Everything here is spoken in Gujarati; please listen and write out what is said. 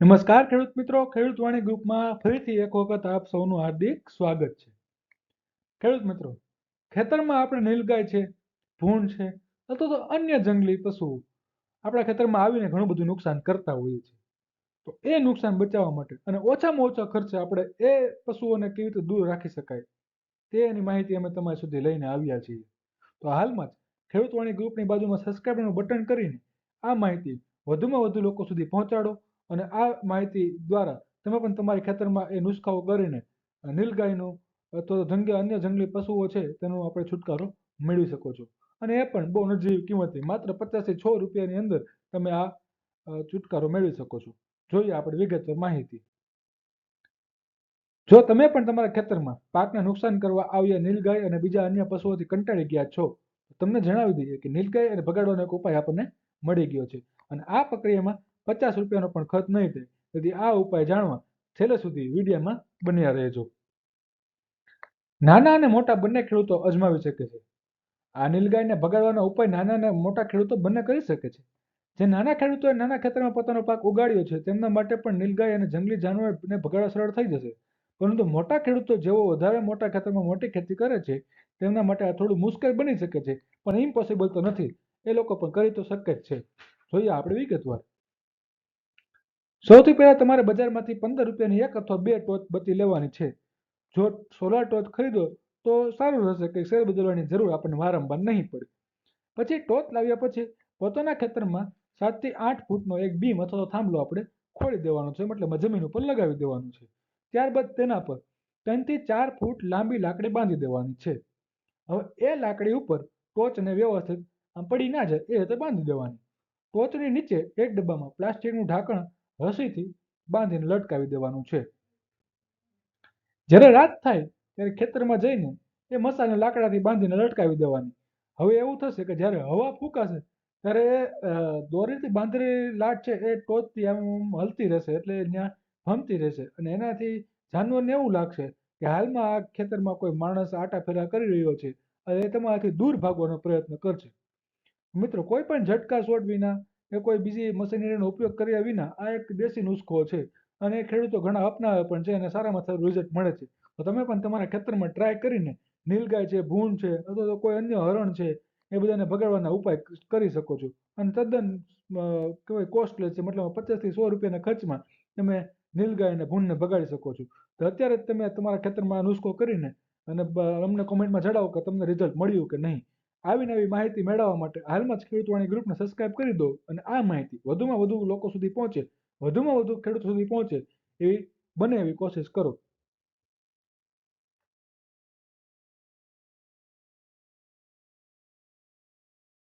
નમસ્કાર, ખેડૂત મિત્રો. ખેડૂત વાણી ગ્રુપમાં ફરીથી એક વખત આપ સૌનું હાર્દિક સ્વાગત છે. ખેડૂત મિત્રો, ખેતરમાં આપણે નીલગાય છે, ભૂંડ છે, અથવા તો અન્ય જંગલી પશુઓ આપણા ખેતરમાં આવીને ઘણું બધું નુકસાન કરતા હોઈએ છીએ. તો એ નુકસાન બચાવવા માટે અને ઓછામાં ઓછા ખર્ચે આપણે એ પશુઓને કેવી રીતે દૂર રાખી શકાય તેની માહિતી અમે તમારી સુધી લઈને આવ્યા છીએ. તો હાલમાં જ ખેડૂત વાણી ગ્રુપની બાજુમાં સબસ્ક્રાઈબનું બટન કરીને આ માહિતી વધુમાં વધુ લોકો સુધી પહોંચાડો. અને આ માહિતી દ્વારા તમે પણ તમારી ખેતરમાં એ નુસ્ખાઓ કરીને નીલગાયનું અથવા તો જંગલી અન્ય જંગલી પશુઓ છે તેનો આપણે છુટકારો મેળવી શકો છો. અને એ પણ બહુ નજીવી કિંમતે માત્ર પચાસથી છ રૂપિયાની અંદર તમે આ છુટકારો મેળવી શકો છો. જોઈએ આપણે વિગતવાર માહિતી. જો તમે પણ તમારા ખેતરમાં પાકને નુકસાન કરવા આવ્યા નીલગાય અને બીજા અન્ય પશુઓથી કંટાળી ગયા છો તમને જણાવી દઈએ કે નીલગાય અને ભગાડવાનો એક ઉપાય આપણને મળી ગયો છે. અને આ પ્રક્રિયામાં પચાસ રૂપિયાનો પણ ખર્ચ નહીં થાય. તેથી આ ઉપાય જાણવા છેલ્લે સુધી વિડીયામાં બન્યા રહેજો. નાના અને મોટા બંને ખેડૂતો અજમાવી શકે છે. આ નીલગાયને ભગાડવાનો ઉપાય નાના અને મોટા ખેડૂતો બંને કરી શકે છે. જે નાના ખેડૂતોએ નાના ખેતરમાં પોતાનો પાક ઉગાડ્યો છે, તેમના માટે પણ નીલગાય અને જંગલી જાનવરને ભગાડવા સરળ થઈ જશે. પરંતુ મોટા ખેડૂતો જેઓ વધારે મોટા ખેતરમાં મોટી ખેતી કરે છે, તેમના માટે આ થોડું મુશ્કેલ બની શકે છે, પણ ઇમ્પોસિબલ તો નથી. એ લોકો પણ કરી તો શકે જ છે. જોઈએ આપણે વિગતવાર. સૌથી પહેલા તમારે બજારમાંથી પંદર રૂપિયાની એક અથવા બે ટોચ બત્તી લેવાની છે. જો સોલાર ટોચ ખરીદો, તો સારું રહેશે કે શેર બદલવાની જરૂર આપણને વારંવાર નહીં પડે. પછી ટોચ લાવ્યા પછી પોતાના ખેતરમાં સાતથી આઠ ફૂટનો એક બીમ અથવા તો થાંભલો આપણે ખોળી દેવાનો છે, મતલબ જમીન ઉપર લગાવી દેવાનું છે. ત્યારબાદ તેના પર ત્રણથી ચાર ફૂટ લાંબી લાકડી બાંધી દેવાની છે. હવે એ લાકડી ઉપર ટોચને વ્યવસ્થિત આમ પડી ના જાય એ રીતે બાંધી દેવાની. ટોચની નીચે એક ડબ્બામાં પ્લાસ્ટિકનું ઢાંકણ રસીથી બાંધીને લટકાવી દેવાનું છે. જ્યારે રાત થાય ત્યારે ખેતરમાં જઈને એ મસાને લાકડાથી બાંધીને લટકાવી દેવાની. હવે એવું થશે કે જ્યારે હવા ફૂંકાશે ત્યારે દોરીથી બાંધેલી લાટ છે એ ટોચથી આમ હલતી રહેશે એટલે ત્યાં ભમતી રહેશે અને એનાથી જાનવરને એવું લાગશે કે હાલમાં આ ખેતરમાં કોઈ માણસ આટા ફેરા કરી રહ્યો છે અને એ તમારાથી દૂર ભાગવાનો પ્રયત્ન કરશે. મિત્રો, કોઈ પણ ઝટકા શોટ વિના કે કોઈ બીજી મશીનરીનો ઉપયોગ કર્યા વિના આ એક દેશી નુસ્ખો છે અને એ ખેડૂતો ઘણા અપનાવે પણ છે અને સારામાં સારું રિઝલ્ટ મળે છે. તો તમે પણ તમારા ખેતરમાં ટ્રાય કરીને નીલગાય છે ભૂંડ છે, અથવા તો કોઈ અન્ય હરણ છે, એ બધાને ભગાડવાના ઉપાય કરી શકો છો. અને તદ્દન કહેવાય કોસ્ટલેસ છે, મતલબ પચાસથી સો રૂપિયાના ખર્ચમાં તમે નીલગાય અને ભૂંડને ભગાડી શકો છો. તો અત્યારે જ તમે તમારા ખેતરમાં નુસ્ખો કરીને અને અમને કોમેન્ટમાં જણાવો કે તમને રિઝલ્ટ મળ્યું કે નહીં. આવી નવી માહિતી મેળવવા માટે હાલમાં જ ખેડૂતવાણી ગ્રુપને સબસ્ક્રાઇબ કરી દો અને આ માહિતી વધુમાં વધુ લોકો સુધી પહોંચે, વધુમાં વધુ ખેડૂતો સુધી પહોંચે એવી બને એવી કોશિશ કરો.